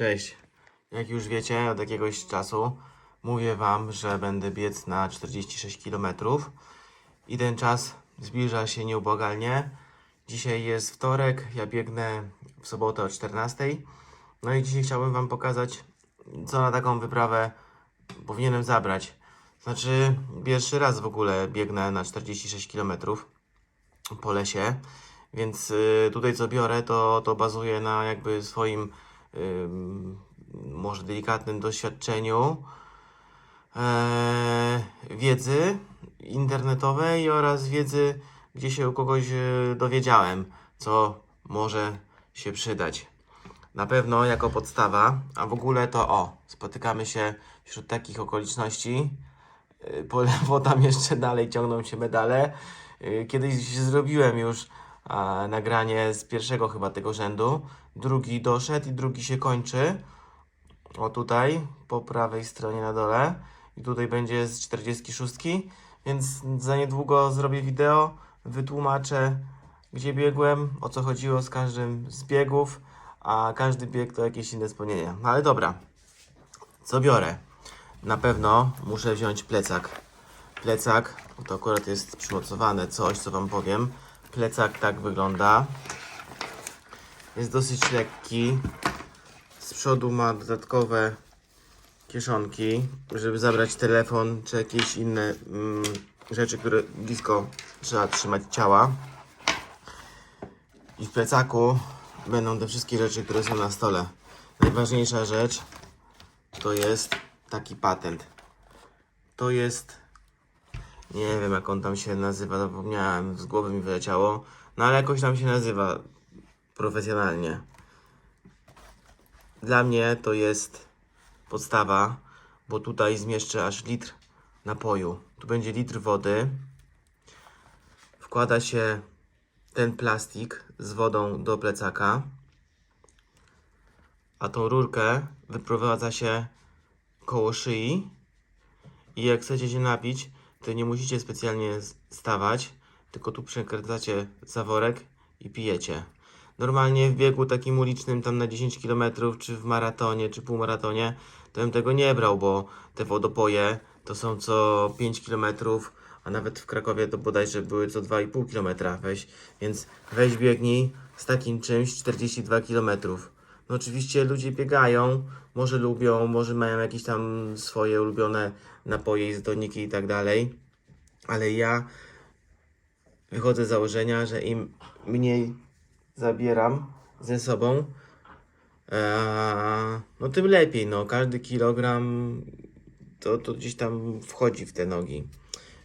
Cześć. Jak już wiecie, od jakiegoś czasu mówię Wam, że będę biec na 46 km i ten czas zbliża się nieubłagalnie. Dzisiaj jest wtorek, ja biegnę w sobotę o 14. No i dzisiaj chciałbym Wam pokazać, co na taką wyprawę powinienem zabrać. Znaczy, pierwszy raz w ogóle biegnę na 46 km po lesie, więc y, tutaj co biorę, to, to bazuje na jakby swoim może delikatnym doświadczeniu e, wiedzy internetowej oraz wiedzy, gdzie się u kogoś e, dowiedziałem, co może się przydać. Na pewno jako podstawa, a w ogóle to o, spotykamy się wśród takich okoliczności. Y, Po lewo tam jeszcze dalej ciągną się medale. Kiedyś zrobiłem już nagranie z pierwszego chyba tego rzędu. Drugi doszedł i drugi się kończy. O tutaj, po prawej stronie na dole. I tutaj będzie z 46. Więc za niedługo zrobię wideo, wytłumaczę gdzie biegłem, o co chodziło z każdym z biegów, a każdy bieg to jakieś inne wspomnienia. No ale dobra, co biorę? Na pewno muszę wziąć plecak. Plecak, to akurat jest przymocowane coś, co Wam powiem. Plecak tak wygląda. Jest dosyć lekki. Z przodu ma dodatkowe kieszonki, żeby zabrać telefon czy jakieś inne mm, rzeczy, które blisko trzeba trzymać ciała. I w plecaku będą te wszystkie rzeczy, które są na stole. Najważniejsza rzecz to jest taki patent. To jest. Nie wiem jak on tam się nazywa, zapomniałem, z głowy mi wyleciało. No ale jakoś tam się nazywa profesjonalnie. Dla mnie to jest podstawa, bo tutaj zmieszczę aż litr napoju. Tu będzie litr wody. Wkłada się ten plastik z wodą do plecaka, a tą rurkę wyprowadza się koło szyi i jak chcecie się napić, to nie musicie specjalnie stawać, tylko tu przekręcacie zaworek i pijecie. Normalnie w biegu takim ulicznym, tam na 10 km, czy w maratonie, czy półmaratonie, to bym tego nie brał, bo te wodopoje to są co 5 km, a nawet w Krakowie to bodajże były co 2,5 km. Weź, więc weź biegnij z takim czymś 42 km. No oczywiście ludzie biegają, może lubią, może mają jakieś tam swoje ulubione napoje, izotoniki i tak dalej, ale ja wychodzę z założenia, że im mniej zabieram ze sobą, no tym lepiej, no każdy kilogram to, to gdzieś tam wchodzi w te nogi.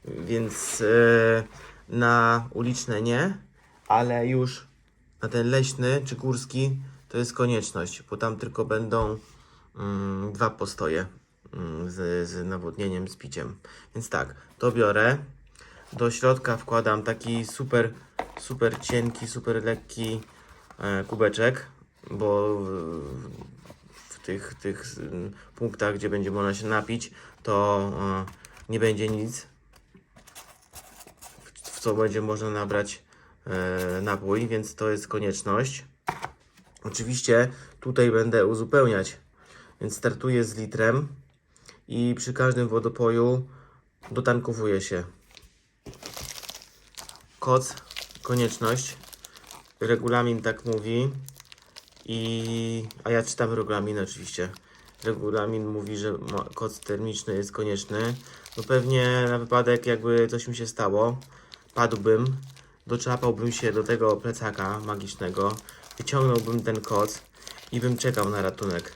Więc e, na uliczne nie, ale już na ten leśny czy górski to jest konieczność, bo tam tylko będą mm, dwa postoje mm, z, z nawodnieniem, z piciem. Więc tak, to biorę. Do środka wkładam taki super, super cienki, super lekki e, kubeczek, bo w, tych, tych punktach, gdzie będzie można się napić, to e, nie będzie nic, w, w co będzie można nabrać e, napój, więc to jest konieczność. Oczywiście tutaj będę uzupełniać, więc startuję z litrem i przy każdym wodopoju dotankowuję się. Koc, konieczność. Regulamin tak mówi. I, a ja czytam regulamin oczywiście. Regulamin mówi, że koc termiczny jest konieczny. No pewnie na wypadek jakby coś mi się stało, padłbym, doczapałbym się do tego plecaka magicznego, wyciągnąłbym ten koc i bym czekał na ratunek.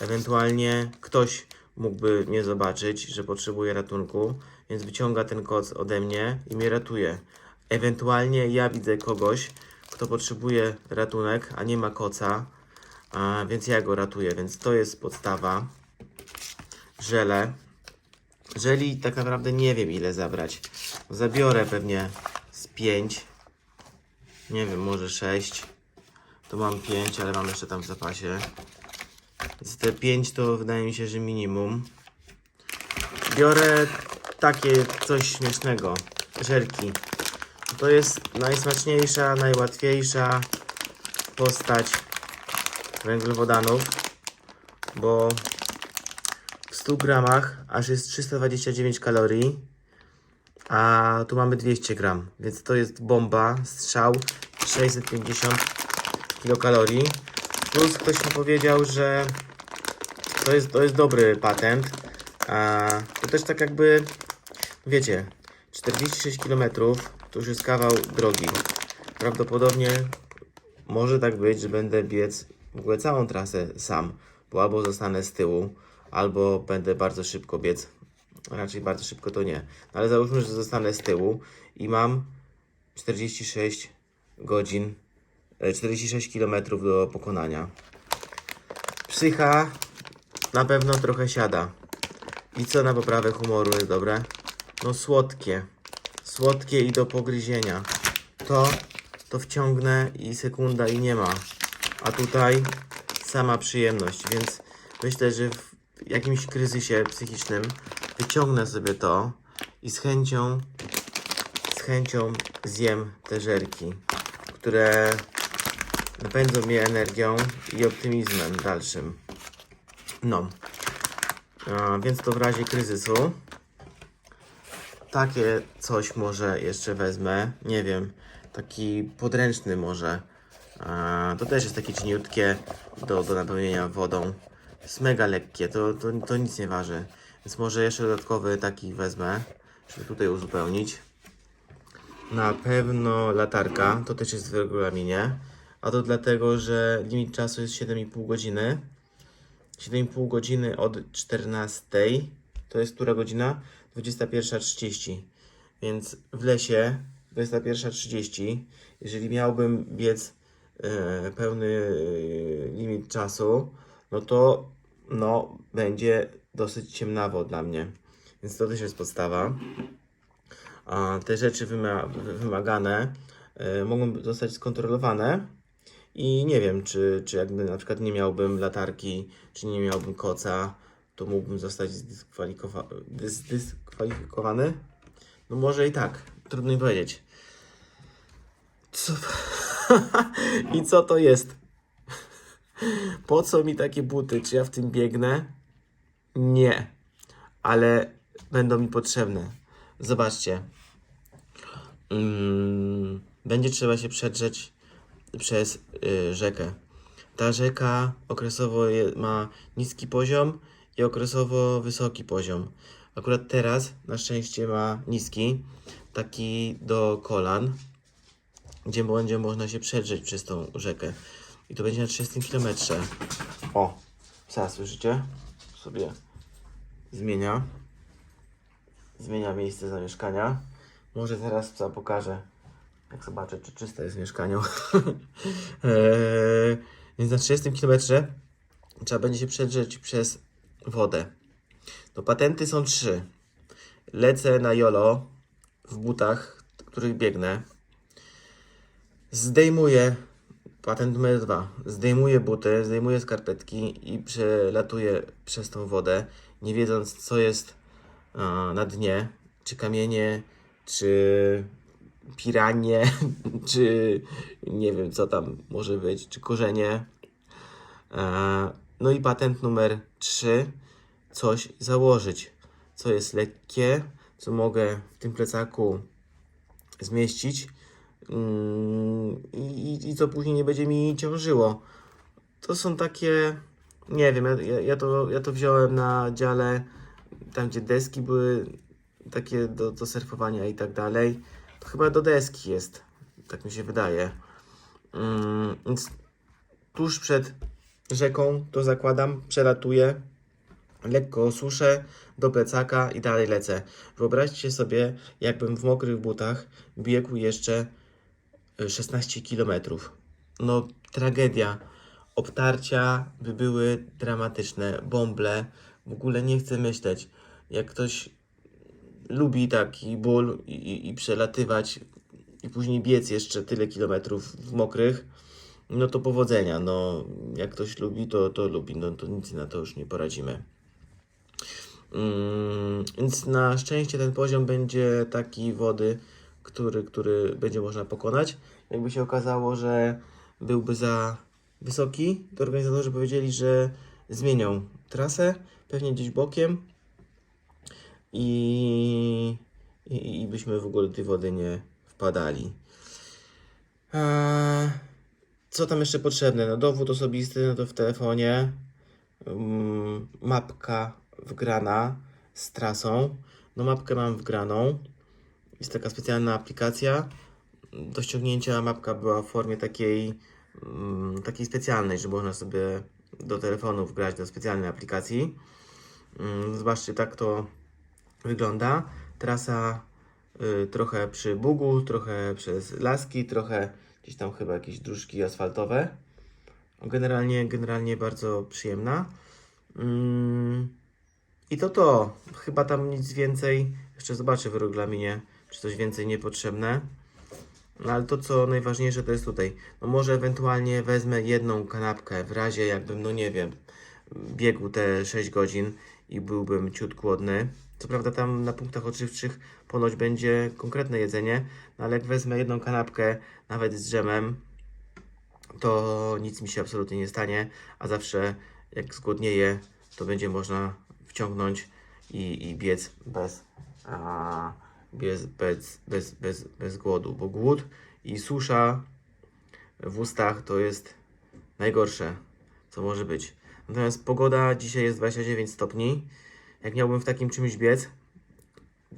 Ewentualnie ktoś mógłby mnie zobaczyć, że potrzebuje ratunku, więc wyciąga ten koc ode mnie i mnie ratuje. Ewentualnie ja widzę kogoś, kto potrzebuje ratunek, a nie ma koca, a, więc ja go ratuję, więc to jest podstawa. Żele. Żeli tak naprawdę nie wiem ile zabrać. Zabiorę pewnie z 5. Nie wiem, może 6. To mam 5, ale mam jeszcze tam w zapasie. Więc te 5 to wydaje mi się, że minimum. Biorę takie coś śmiesznego. Żelki. To jest najsmaczniejsza, najłatwiejsza postać węglowodanów. bo w 100 gramach aż jest 329 kalorii, a tu mamy 200 gram, więc to jest bomba, strzał 650 kilokalorii. Plus ktoś mi powiedział, że to jest, to jest dobry patent. A to też tak jakby, wiecie, 46 km to już jest kawał drogi. Prawdopodobnie może tak być, że będę biec w ogóle całą trasę sam, bo albo zostanę z tyłu, albo będę bardzo szybko biec. Raczej bardzo szybko to nie. No ale załóżmy, że zostanę z tyłu i mam 46 godzin, e, 46 km do pokonania. Psycha na pewno trochę siada. I co na poprawę humoru jest dobre? No słodkie. Słodkie i do pogryzienia. To, to wciągnę i sekunda i nie ma. A tutaj sama przyjemność, więc myślę, że w jakimś kryzysie psychicznym wyciągnę sobie to i z chęcią, z chęcią zjem te żerki, które napędzą mnie energią i optymizmem dalszym. No. A, więc to w razie kryzysu. Takie coś może jeszcze wezmę. Nie wiem. Taki podręczny może. A, to też jest takie cieniutkie do, do napełnienia wodą. Jest mega lekkie, to, to, to nic nie waży. Więc może jeszcze dodatkowy taki wezmę, żeby tutaj uzupełnić. Na pewno latarka, to też jest w regulaminie. A to dlatego, że limit czasu jest 7,5 godziny. 7,5 godziny od 14. To jest która godzina? 21.30. Więc w lesie 21.30. Jeżeli miałbym biec e, pełny e, limit czasu, no to no, będzie dosyć ciemnawo dla mnie. Więc to też jest podstawa. A te rzeczy wyma wymagane e, mogą zostać skontrolowane. I nie wiem, czy, czy jakby na przykład nie miałbym latarki, czy nie miałbym koca, to mógłbym zostać zdyskwalifikowany? No może i tak, trudno mi powiedzieć. Co? I co to jest? Po co mi takie buty? Czy ja w tym biegnę? Nie, ale będą mi potrzebne. Zobaczcie. Mm, będzie trzeba się przedrzeć przez y, rzekę. Ta rzeka okresowo ma niski poziom i okresowo wysoki poziom. Akurat teraz na szczęście ma niski, taki do kolan, gdzie będzie można się przedrzeć przez tą rzekę. I to będzie na 30 km. O, psa słyszycie? Sobie zmienia. Zmienia miejsce zamieszkania. Może teraz psa pokażę. Jak zobaczę, czy czyste jest w mieszkaniu. eee, więc na 30 km trzeba będzie się przedrzeć przez wodę. No patenty są trzy. Lecę na jolo w butach, w których biegnę. Zdejmuję patent numer dwa. Zdejmuję buty, zdejmuję skarpetki i przelatuję przez tą wodę, nie wiedząc co jest a, na dnie, czy kamienie, czy piranie, czy nie wiem co tam może być, czy korzenie. E, No i patent numer 3. Coś założyć, co jest lekkie, co mogę w tym plecaku zmieścić mm, i, i co później nie będzie mi ciążyło. To są takie, nie wiem, ja, ja, to, ja to wziąłem na dziale, tam gdzie deski były takie do, do surfowania i tak dalej. To chyba do deski jest, tak mi się wydaje. Mm, więc tuż przed rzeką to zakładam, przelatuję, lekko osuszę do plecaka i dalej lecę. Wyobraźcie sobie, jakbym w mokrych butach biegł jeszcze y, 16 km. No, tragedia. Obtarcia by były dramatyczne, bąble. W ogóle nie chcę myśleć. Jak ktoś lubi taki ból i, i, i przelatywać i później biec jeszcze tyle kilometrów w mokrych, no to powodzenia. No, jak ktoś lubi, to, to lubi. No to nic na to już nie poradzimy. Mm, więc na szczęście ten poziom będzie taki wody, który, który będzie można pokonać. Jakby się okazało, że byłby za wysoki, to organizatorzy powiedzieli, że zmienią trasę, pewnie gdzieś bokiem i, i, i byśmy w ogóle do tej wody nie wpadali. Eee, co tam jeszcze potrzebne? No dowód osobisty, no to w telefonie. Mm, mapka wgrana z trasą. No mapkę mam wgraną. Jest taka specjalna aplikacja. Do ściągnięcia mapka była w formie takiej, takiej specjalnej, że można sobie do telefonu wgrać do specjalnej aplikacji. Mm, Zobaczcie, tak to wygląda. Trasa y, trochę przy Bugu, trochę przez laski, trochę gdzieś tam chyba jakieś dróżki asfaltowe. Generalnie, generalnie bardzo przyjemna. Mm, I to to. Chyba tam nic więcej. Jeszcze zobaczę w regulaminie, czy coś więcej niepotrzebne. No ale to, co najważniejsze, to jest tutaj. No może ewentualnie wezmę jedną kanapkę w razie jakbym, no nie wiem, biegł te 6 godzin i byłbym ciut głodny. Co prawda tam na punktach odżywczych ponoć będzie konkretne jedzenie, no ale jak wezmę jedną kanapkę, nawet z dżemem, to nic mi się absolutnie nie stanie, a zawsze jak zgłodnieję, to będzie można wciągnąć i, i biec bez, a, bez, bez, bez, bez, bez głodu, bo głód i susza w ustach to jest najgorsze, co może być. Natomiast pogoda dzisiaj jest 29 stopni. Jak miałbym w takim czymś biec,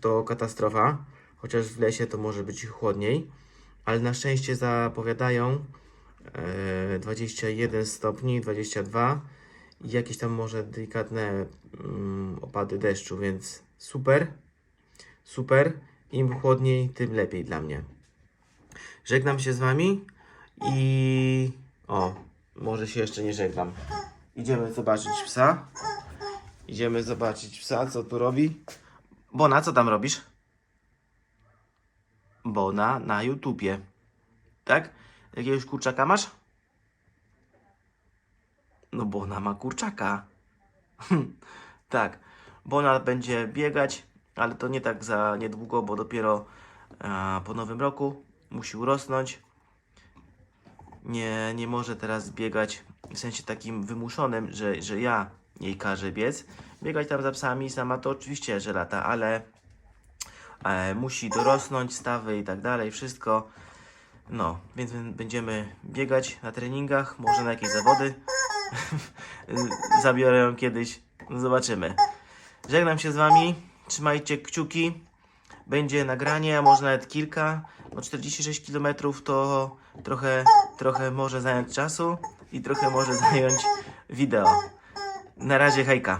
to katastrofa. Chociaż w lesie to może być chłodniej. Ale na szczęście zapowiadają e, 21 stopni, 22 i jakieś tam może delikatne mm, opady deszczu, więc super. Super. Im chłodniej, tym lepiej dla mnie. Żegnam się z Wami i o, może się jeszcze nie żegnam. Idziemy zobaczyć psa. Idziemy zobaczyć psa, co tu robi. Bona, co tam robisz? Bona na YouTubie. Tak? Jakiegoś kurczaka masz? No Bona ma kurczaka. tak. Bona będzie biegać, ale to nie tak za niedługo, bo dopiero a, po nowym roku musi urosnąć. Nie, nie może teraz biegać w sensie takim wymuszonym, że, że ja jej każę biec. Biegać tam za psami sama to oczywiście, że lata, ale e, musi dorosnąć, stawy i tak dalej, wszystko. No, więc będziemy biegać na treningach, może na jakieś zawody. Zabiorę ją kiedyś, no zobaczymy. Żegnam się z Wami, trzymajcie kciuki. Będzie nagranie, może nawet kilka. No 46 km to trochę, trochę może zająć czasu i trochę może zająć wideo. Na razie, hejka.